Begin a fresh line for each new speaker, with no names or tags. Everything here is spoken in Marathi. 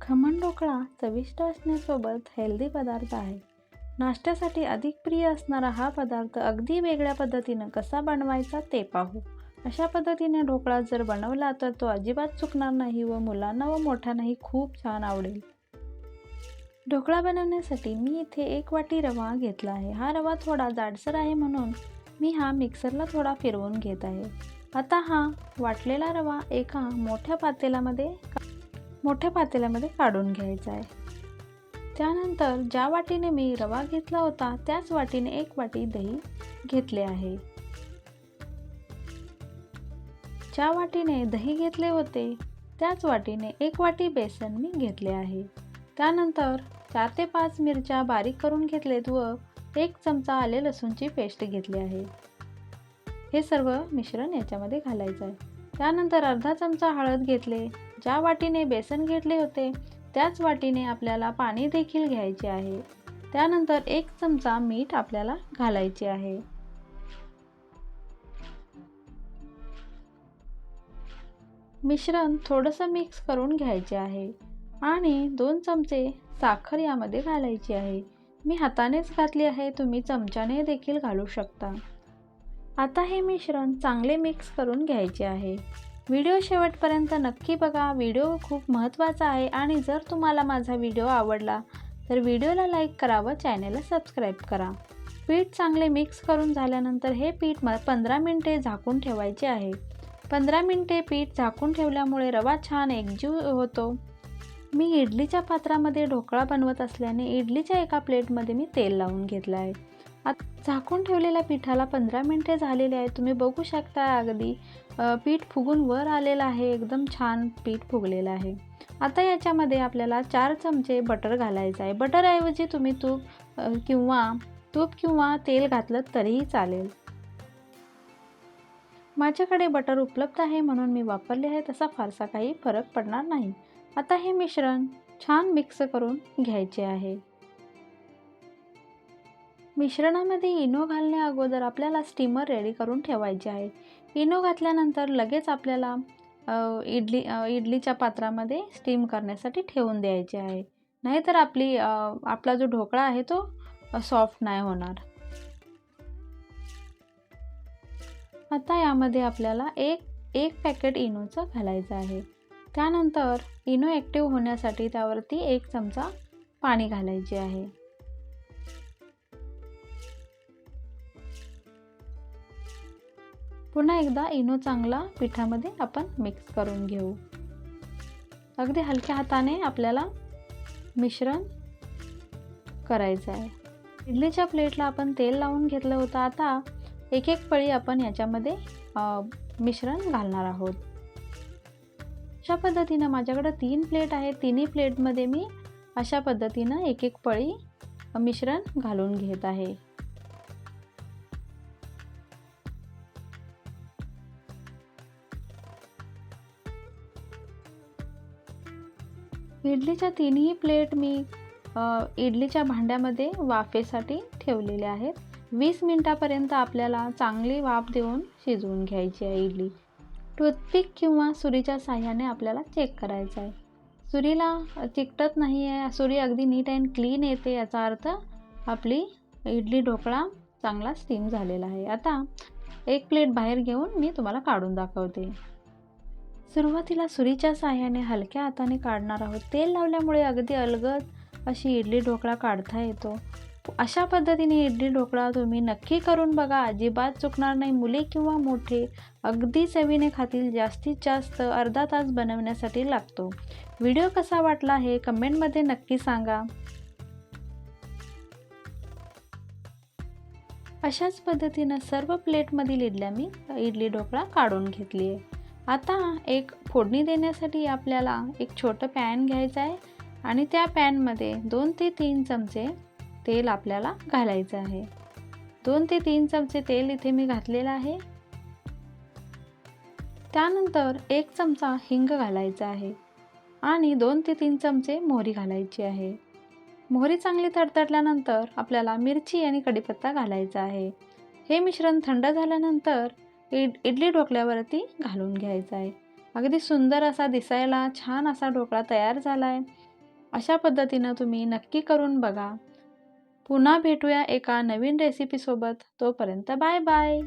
खमण ढोकळा चविष्ट असण्यासोबत हेल्दी पदार्थ आहे. नाश्त्यासाठी अधिक प्रिय असणारा हा पदार्थ अगदी वेगळ्या पद्धतीनं कसा बनवायचा ते पाहू. अशा पद्धतीने ढोकळा जर बनवला तर तो अजिबात चुकणार नाही व मुलांना व मोठ्यांनाही खूप छान आवडेल. ढोकळा बनवण्यासाठी मी इथे एक वाटी रवा घेतला आहे. हा रवा थोडा जाडसर आहे म्हणून मी हा मिक्सरला थोडा फिरवून घेत आहे. आता हा वाटलेला रवा एका मोठ्या पातेल्यामध्ये मोठ्या पातेल्यामध्ये काढून घ्यायचा आहे. त्यानंतर ज्या वाटीने मी रवा घेतला होता त्याच वाटीने एक वाटी दही घेतले आहे. ज्या वाटीने दही घेतले होते त्याच वाटीने एक वाटी बेसन मी घेतले आहे. त्यानंतर चार ते पाच मिरच्या बारीक करून घेतलेत व एक चमचा आले लसूणची पेस्ट घेतली आहे. हे सर्व मिश्रण याच्यामध्ये घालायचं आहे. त्यानंतर अर्धा चमचा हळद घेतले ज्या वाटीने बेसन घेतले होते त्याच वाटीने आपल्याला पाणी देखील घ्यायचे आहे. त्यानंतर एक चमचा मीठ आपल्याला घालायचे आहे. मिश्रण थोडंसं मिक्स करून घ्यायचे आहे आणि दोन चमचे साखर यामध्ये घालायची आहे. मी हातानेच घातली आहे तुम्ही चमच्याने देखील घालू शकता. आता हे मिश्रण चांगले मिक्स करून घ्यायचे आहे. व्हिडिओ शेवटपर्यंत नक्की बघा. व्हिडिओ खूप महत्त्वाचा आहे आणि जर तुम्हाला माझा व्हिडिओ आवडला तर व्हिडिओला लाईक करा व चॅनलला सबस्क्राईब करा. पीठ चांगले मिक्स करून झाल्यानंतर हे पीठ म पंधरा मिनटे झाकून ठेवायचे आहे. पंधरा मिनटे पीठ झाकून ठेवल्यामुळे रवा छान एकजीव होतो. मी इडलीच्या पात्रामध्ये ढोकळा बनवत असल्याने इडलीच्या एका प्लेटमध्ये मी तेल लावून घेतलं आहे. आता झाकून ठेवलेल्या पिठाला पंधरा मिनटे झालेले आहे तुम्ही बघू शकता अगदी पीठ फुगून वर आलेलं आहे. एकदम छान पीठ फुगलेलं आहे. आता याच्यामध्ये आपल्याला चार चमचे बटर घालायचं आहे. बटरऐवजी तुम्ही तूप किंवा तूप किंवा तेल घातलं तरीही चालेल. माझ्याकडे बटर उपलब्ध आहे म्हणून मी वापरले आहे तसा फारसा काही फरक पडणार नाही. आता हे मिश्रण छान मिक्स करून घ्यायचे आहे. मिश्रणामध्ये इनो घालण्या अगोदर आपल्याला स्टीमर रेडी करून ठेवायचे आहे. इनो घातल्यानंतर लगेच आपल्याला इडली इडलीच्या पात्रामध्ये स्टीम करण्यासाठी ठेवून द्यायचे आहे. नाहीतर आपली आपला जो ढोकळा आहे तो सॉफ्ट नाही होणार. आता यामध्ये आपल्याला एक एक पॅकेट इनोचं घालायचं आहे. त्यानंतर इनो ॲक्टिव्ह होण्यासाठी त्यावरती एक चमचा पाणी घालायचे आहे. पुन्हा एकदा इनो चांगला पिठामध्ये आपण मिक्स करून घेऊ. अगदी हलक्या हाताने आपल्याला मिश्रण करायचं आहे. इडलीच्या प्लेटला आपण तेल लावून घेतलं होतं. आता एक एक पळी आपण याच्यामध्ये मिश्रण घालणार आहोत. अशा पद्धतीनं माझ्याकडं तीन प्लेट आहे तिन्ही प्लेटमध्ये मी अशा पद्धतीनं एक एक पळी मिश्रण घालून घेत आहे. इडलीच्या तिन्ही प्लेट मी इडलीच्या भांड्यामध्ये वाफेसाठी ठेवलेले आहेत. वीस मिनटापर्यंत आपल्याला चांगली वाफ देऊन शिजवून घ्यायची आहे इडली. टूथपिक किंवा सुरीच्या साह्याने आपल्याला चेक करायचं आहे. सुरीला चिकटत नाही आहे. सुरी अगदी नीट अँड क्लीन येते याचा अर्थ आपली इडली ढोकळा चांगला स्टीम झालेला आहे. आता एक प्लेट बाहेर घेऊन मी तुम्हाला काढून दाखवते. सुरुवातीला सुरीच्या साह्याने हलक्या हाताने काढणार आहोत. तेल लावल्यामुळे अगदी अलगद अशी इडली ढोकळा काढता येतो. अशा पद्धतीने इडली ढोकळा तुम्ही नक्की करून बघा. अजिबात चुकणार नाही. मुले किंवा मोठे अगदी चवीने खातील जास्तीत जास्त अर्धा तास बनवण्यासाठी लागतो. व्हिडिओ कसा वाटला हे कमेंटमध्ये नक्की सांगा. अशाच पद्धतीनं सर्व प्लेटमधील इडल्या मी इडली ढोकळा काढून घेतली आहे आता एक फोडणी देण्यासाठी आपल्याला एक छोटं पॅन घ्यायचं आहे आणि त्या पॅनमध्ये दोन ते तीन चमचे तेल आपल्याला घालायचं आहे. दोन ते तीन चमचे तेल इथे मी घातलेलं आहे. त्यानंतर एक चमचा हिंग घालायचा आहे आणि दोन ते तीन चमचे मोहरी घालायची आहे. मोहरी चांगली तडतडल्यानंतर आपल्याला मिरची आणि कढीपत्ता घालायचा आहे. हे मिश्रण थंड झाल्यानंतर इड इडली ढोकल्यावरती घालून घ्यायचं आहे अगदी सुंदर असा दिसायला छान असा ढोकळा तयार झाला आहे अशा पद्धतीनं तुम्ही नक्की करून बघा. पुन्हा भेटूया एका नवीन रेसिपीसोबत तोपर्यंत बाय बाय.